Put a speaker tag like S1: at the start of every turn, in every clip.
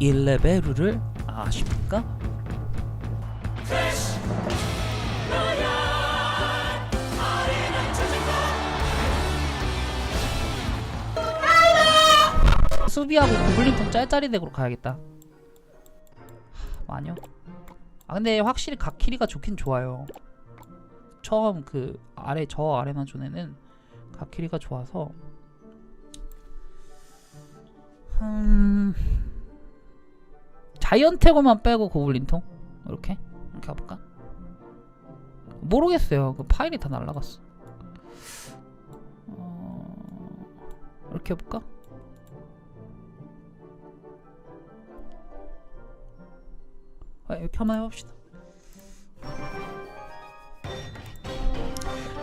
S1: 1레벨을 아십니까? 수비하고 고블린통 짤짤이 덱으로 가야겠다. 하, 마녀 아 근데 확실히 가키리가 좋긴 좋아요. 처음 그 아래 저 아레나 존에는 가키리가 좋아서. 음 자이언테고만 빼고 고블린통 이렇게 이렇게 가볼까? 모르겠어요. 그 파일이 다 날라갔어. 어... 이렇게 해볼까? 아, 이렇게 한번 해봅시다.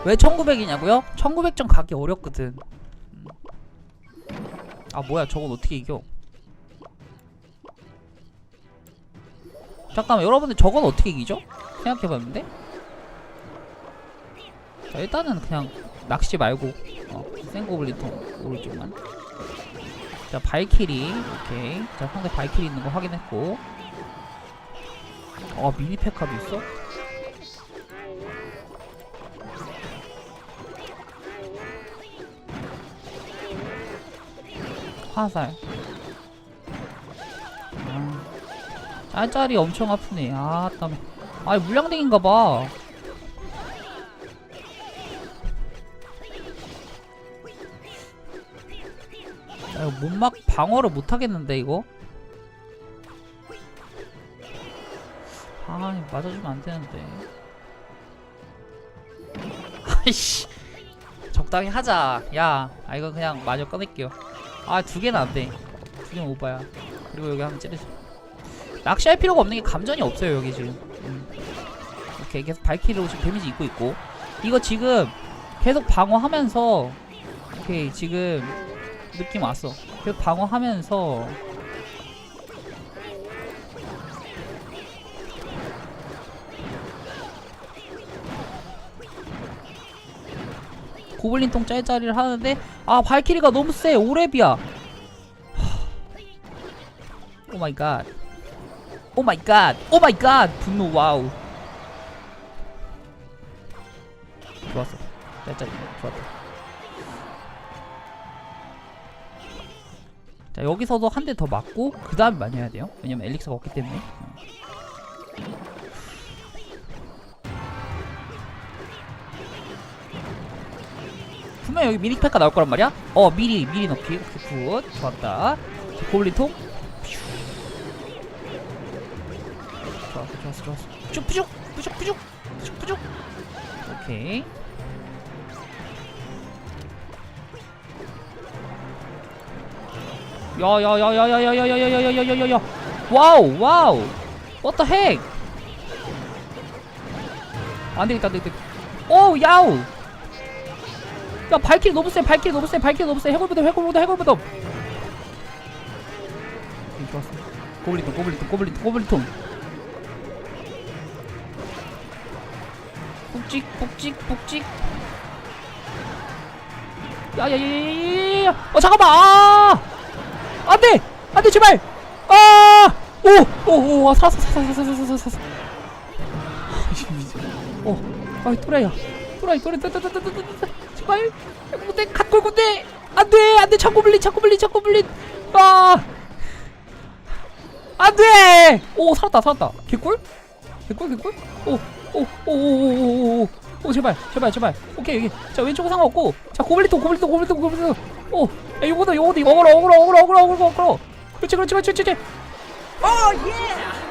S1: 왜 1900이냐고요? 1900점 가기 어렵거든. 음. 아 뭐야 저건 어떻게 이겨? 잠깐만 여러분들 저건 어떻게 이기죠? 생각해봤는데? 자 일단은 그냥 낚시 말고 어, 생고블린통 오른쪽만. 자 발키리 오케이. 자 상대 발키리 있는 거 확인했고. 어 미니 페카도 있어? 화살 짤짤이 엄청 아프네. 아, 땀. 아, 물량댕인가봐. 아, 못막 방어를 못하겠는데 이거? 아, 맞아주면 안 되는데. 아이씨. 적당히 하자. 야, 아 이거 그냥 마저 꺼낼게요. 아, 두 개는 안 돼. 두 개는 오바야. 그리고 여기 한번 찌르자. 낚시할 필요가 없는 게 감전이 없어요 여기 지금. 음. 오케이 계속 발키리로 지금 데미지 입고 있고. 이거 지금 계속 방어하면서 오케이 지금 느낌 왔어. 계속 방어하면서. 고블린 통 짤짤이를 하는데 아 발키리가 너무 세 오랩이야. 오 마이 갓 오 마이 갓! 오 마이 갓! 분노 와우. 좋았어. 짤짤이 좋았다. 자 여기서도 한 대 더 맞고 그 다음에 해야 돼요. 왜냐면 엘릭스가 없기 때문에. 분명 여기 미니 팩가 나올 거란 말이야? 어 미리 미리 넣기 굿 좋았다 고블린통 좋았어 좋았어 좋았어 푸죽 푸죽 푸죽 푸죽 푸죽 푸죽 오케이 야야야야야야야야야야야야야야 와우 와우 What the heck 안되겠다 안되겠다 오 야우 야 발키리 너무 세 발키리 너무 세 발키리 너무 세 해골부덤 해골부덤 해골부덤 좋았어 고블린통 고블린통 고블린통 고블린통 푹찍 푹찍 푹찍 야야야야야야야 어 잠깐만. 아! 안돼! 안돼 제발. 아오오오 살았어 살았어 살았어 살았어 살았어 어. 또라이야. 또라이 또라이 또라이 제발. 군대 갓골 군대. 안돼 안돼. 자꾸 불린 자꾸 불린 자꾸 불린. 아! 안돼! 오 살았다 살았다. 개꿀 개꿀 개꿀 오오오오오오오 오 제발 제발 제발 오케이 여기 자 왼쪽 상관없고 자 고블리통 고블리통 고블리통 고블리통 오 야, 요거도 요거도 어그로 어그로 어그로 어그로 어그로 어그로 그렇지 그렇지 그렇지 그렇지 오 예!